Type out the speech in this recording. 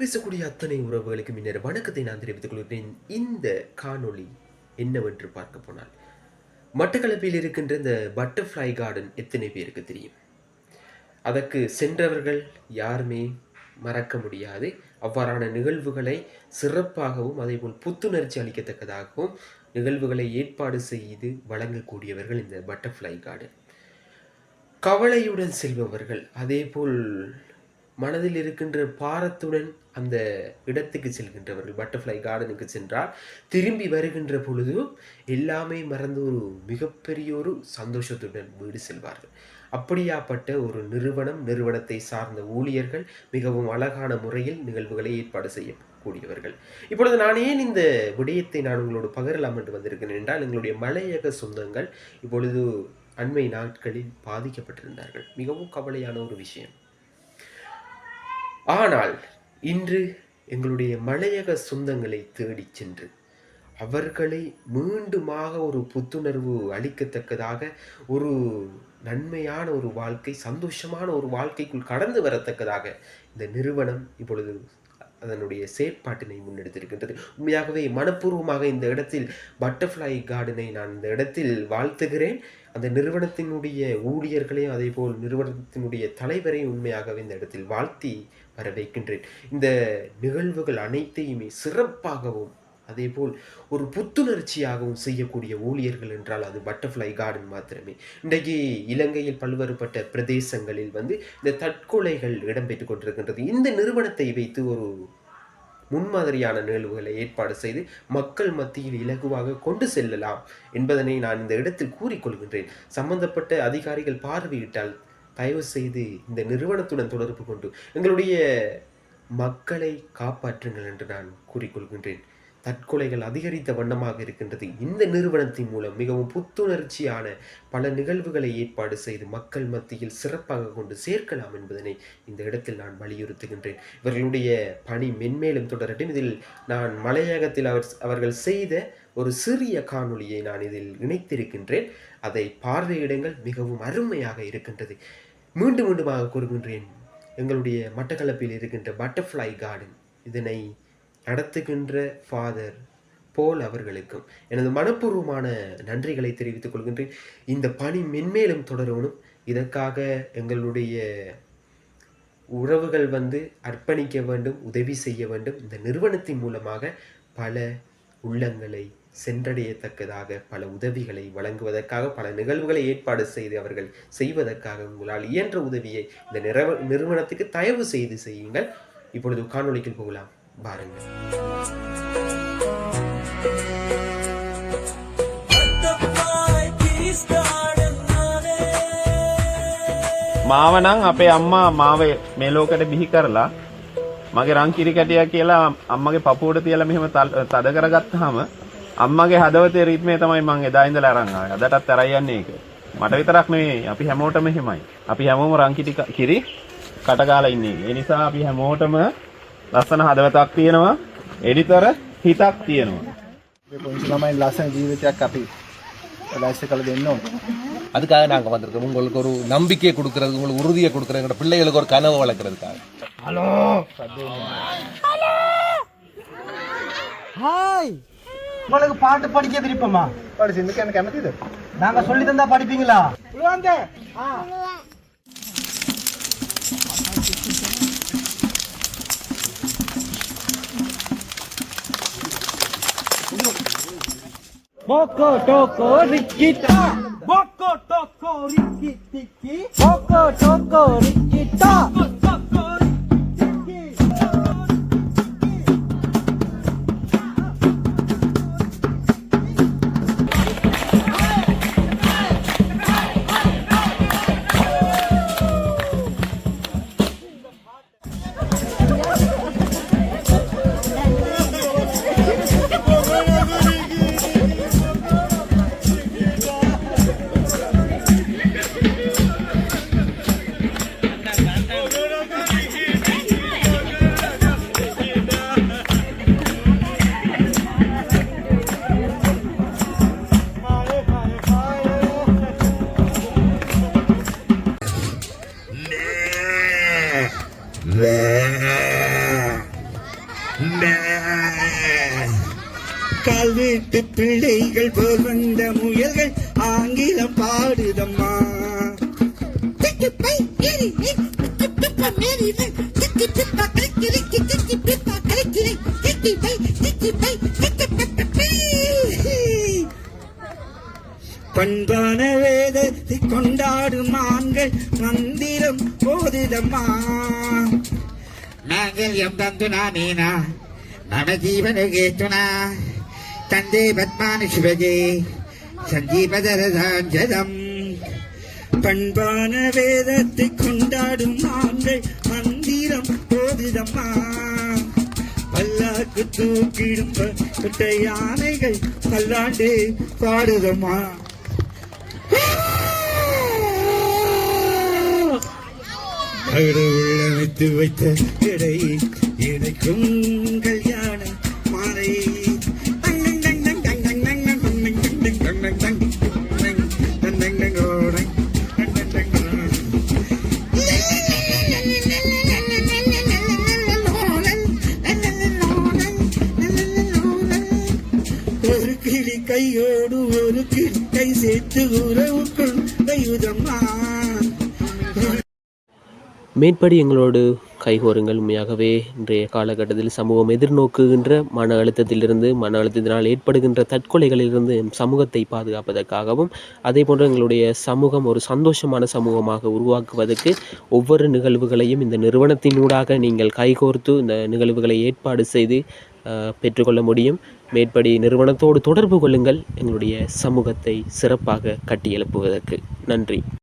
பேசக்கூடிய அத்தனை உறவுகளுக்கு முன்னர் வணக்கத்தை நான் தெரிவித்துக் கொள்கிறேன். இந்த காணொளி என்னவென்று பார்க்க போனால் மட்டக்களப்பில் இருக்கின்ற இந்த பட்டர்ஃப்ளை கார்டன் எத்தனை பேருக்கு தெரியும்? அதற்கு சென்றவர்கள் யாருமே மறக்க முடியாது. அவ்வாறான நிகழ்வுகளை சிறப்பாகவும் அதேபோல் புத்துணர்ச்சி அளிக்கத்தக்கதாகவும் நிகழ்வுகளை ஏற்பாடு செய்து வழங்கக்கூடியவர்கள் இந்த பட்டர்ஃப்ளை கார்டன். கவலையுடன் செல்பவர்கள் அதேபோல் மனதில் இருக்கின்ற பாரத்துடன் அந்த இடத்துக்கு செல்கின்றவர்கள் பட்டர்ஃப்ளை கார்டனுக்கு சென்றால் திரும்பி வருகின்ற பொழுது எல்லாமே மறந்து ஒரு மிகப்பெரிய ஒரு சந்தோஷத்துடன் வீடு செல்வார்கள். அப்படியாப்பட்ட ஒரு நிறுவனம் நிறுவனத்தை சார்ந்த ஊழியர்கள் மிகவும் அழகான முறையில் நிகழ்வுகளை ஏற்பாடு செய்யக்கூடியவர்கள். இப்பொழுது நான் ஏன் இந்த விடயத்தை நான் உங்களோடு பகிரலாம் என்று வந்திருக்கிறேன் என்றால் எங்களுடைய மலையக சொந்தங்கள் இப்பொழுது அண்மை நாட்களில் பாதிக்கப்பட்டிருந்தார்கள். மிகவும் கவலையான ஒரு விஷயம். ஆனால் இன்று எங்களுடைய மலையக சொந்தங்களை தேடிச் சென்று அவர்களை மீண்டுமாக ஒரு புத்துணர்வு அளிக்கத்தக்கதாக ஒரு நன்மையான ஒரு வாழ்க்கை சந்தோஷமான ஒரு வாழ்க்கைக்குள் கடந்து வரத்தக்கதாக இந்த நிறுவனம் இப்பொழுது அதனுடைய செயற்பாட்டினை முன்னெடுத்திருக்கின்றது. உண்மையாகவே மனப்பூர்வமாக இந்த இடத்தில் பட்டர்ஃப்ளை கார்டனை நான் இந்த இடத்தில் வாழ்த்துகிறேன். அந்த நிறுவனத்தினுடைய ஊழியர்களையும் அதே போல் நிறுவனத்தினுடைய தலைவரையும் உண்மையாகவே இந்த இடத்தில் வாழ்த்தி வர வைக்கின்றேன் இந்த நிகழ்வுகள் அனைத்தையுமே சிறப்பாகவும் அதேபோல் ஒரு புத்துணர்ச்சியாகவும் செய்யக்கூடிய ஊழியர்கள் என்றால் அது பட்டர்ஃப்ளை கார்டன் மாத்திரமே. இன்றைக்கு இலங்கையில் பல்வேறுபட்ட பிரதேசங்களில் வந்து இந்த தற்கொலைகள் இடம்பெற்று கொண்டிருக்கின்றது. இந்த நிறுவனத்தை வைத்து ஒரு முன்மாதிரியான நிகழ்வுகளை ஏற்பாடு செய்து மக்கள் மத்தியில் இலகுவாக கொண்டு செல்லலாம் என்பதனை நான் இந்த இடத்தில் கூறிக்கொள்கின்றேன் சம்பந்தப்பட்ட அதிகாரிகள் பார்வையிட்டால் தயவு செய்து இந்த நிறுவனத்துடன் தொடர்பு கொண்டு எங்களுடைய மக்களை காப்பாற்றுங்கள் என்று நான் கூறிக்கொள்கின்றேன். தற்கொலைகள் அதிகரித்த வண்ணமாக இருக்கின்றது. இந்த நிறுவனத்தின் மூலம் மிகவும் புத்துணர்ச்சியான பல நிகழ்வுகளை ஏற்பாடு செய்து மக்கள் மத்தியில் சிறப்பாக கொண்டு சேர்க்கலாம் என்பதனை இந்த இடத்தில் நான் வலியுறுத்துகின்றேன். இவர்களுடைய பணி மென்மேலும் தொடரட்டும். இதில் நான் மலையகத்தில் அவர் அவர்கள் செய்த ஒரு சிறிய காணொளியை நான் இதில் இணைத்திருக்கின்றேன். அதை பார்வையிடங்கள். மிகவும் அருமையாக இருக்கின்றது. மீண்டும் மீண்டுமாக கூறுகின்றேன். எங்களுடைய மட்டக்களப்பில் இருக்கின்ற பட்டர்ஃப்ளை கார்டன் இதனை நடத்துகின்ற ஃபாதர் போல் அவர்களுக்கும் எனது மனப்பூர்வமான நன்றிகளை தெரிவித்துக் கொள்கின்றேன். இந்த பணி மென்மேலும் தொடரணும். இதற்காக எங்களுடைய உறவுகள் வந்து அர்ப்பணிக்க வேண்டும் உதவி செய்ய வேண்டும். இந்த நிறுவனத்தின் மூலமாக பல உள்ளங்களை சென்றடையத்தக்கதாக பல உதவிகளை வழங்குவதற்காக பல நிகழ்வுகளை ஏற்பாடு செய்து அவர்கள் செய்வதற்காக உங்களால் இயன்ற உதவியை இந்த நிறுவ நிறுவனத்துக்கு தயவு செய்து செய்யுங்கள் இப்பொழுது காணொளிக்கு போகலாம் பாருங்கள் මාව නම් අපේ අම්මා මාව මේ ලෝකෙට බිහි කරලා මගේ රංකිරි කැටිය කියලා අම්මගේ පපුවට තියලා මෙහෙම තල්- තද කරගත්තාම අම්මගේ හදවතේ රිද්මේ තමයි මං එදා ඉඳලා අරන් ආවේ. අදටත් අරයි යන්නේ ඒක. මට විතරක් නෙවෙයි අපි හැමෝටම එහෙමයි. අපි හැමෝම රංකිටි ක- කිරි කට ගාලා ඉන්නේ. ඒ නිසා අපි හැමෝටම ලස්සන හදවතක් තියෙනවා. එඩිතර හිතක් තියෙනවා. අපේ පුංචි ළමයින් ලස්සන ජීවිතයක් අපි ලයිස්ට් කරලා දෙන්න ඕනේ. அதுக்காக நாங்க வந்திருக்கோம் உங்களுக்கு ஒரு நம்பிக்கையை கொடுக்கறது உங்களுக்கு உறுதியை கொடுக்கறது எங்களோட பிள்ளைகளுக்கு ஒரு கனவு வளர்க்கறதுக்காக உங்களுக்கு பாட்டு படிக்க விருப்பமா? படிச்சு எனக்கு அமைக்குது நாங்க சொல்லி தந்தா படிப்பீங்களா? போக்கோ டோக்கோ ரிக்கிட்டா போக்கோ டோக்கோ ரிக்கி டிக்கி. போக்கோ டோக்கோ ரிக்கிட்டா கல்வீட்டு பிள்ளைகள் போர் வந்த முயல்கள் ஆங்கிலம் பாடுதம்மா. கொண்டாடும் ஆண்கள் மந்திரம் போதுதம்மா. மாங்கல்யம் தந்துனா நீனா மம ஜீவன கேத்துனா தந்தே பத்மானி சிவஜே சஞ்சீபதரதாஞ்சதம் பண்பான வேதத்தை கொண்டாடும் ஆண்கள் மந்திரம் போதுதம்மா. பல்லாக்கு தூக்கிடும் யானைகள் பல்லாண்டு பாடுதம்மா. கடவுள் அமைத்து வைத்த இடை இணைக்கும் கல்யாண மாலை. ஒரு கிளி கையோடு ஒரு கிளி கை சேர்த்து உறவுக்குள் கையுதம்மா மேற்படி எங்களோடு கைகோருங்கள். உண்மையாகவே இன்றைய காலகட்டத்தில் சமூகம் எதிர்நோக்குகின்ற மன அழுத்தத்திலிருந்து மன அழுத்தத்தினால் ஏற்படுகின்ற தற்கொலைகளிலிருந்து சமூகத்தை பாதுகாப்பதற்காகவும் அதே போன்று எங்களுடைய சமூகம் ஒரு சந்தோஷமான சமூகமாக உருவாக்குவதற்கு ஒவ்வொரு நிகழ்வுகளையும் இந்த நிறுவனத்தினூடாக நீங்கள் கைகோர்த்து இந்த நிகழ்வுகளை ஏற்பாடு செய்து பெற்றுக்கொள்ள முடியும். மேற்படி நிறுவனத்தோடு தொடர்பு கொள்ளுங்கள். எங்களுடைய சமூகத்தை சிறப்பாக கட்டியெழுப்புவதற்கு. நன்றி.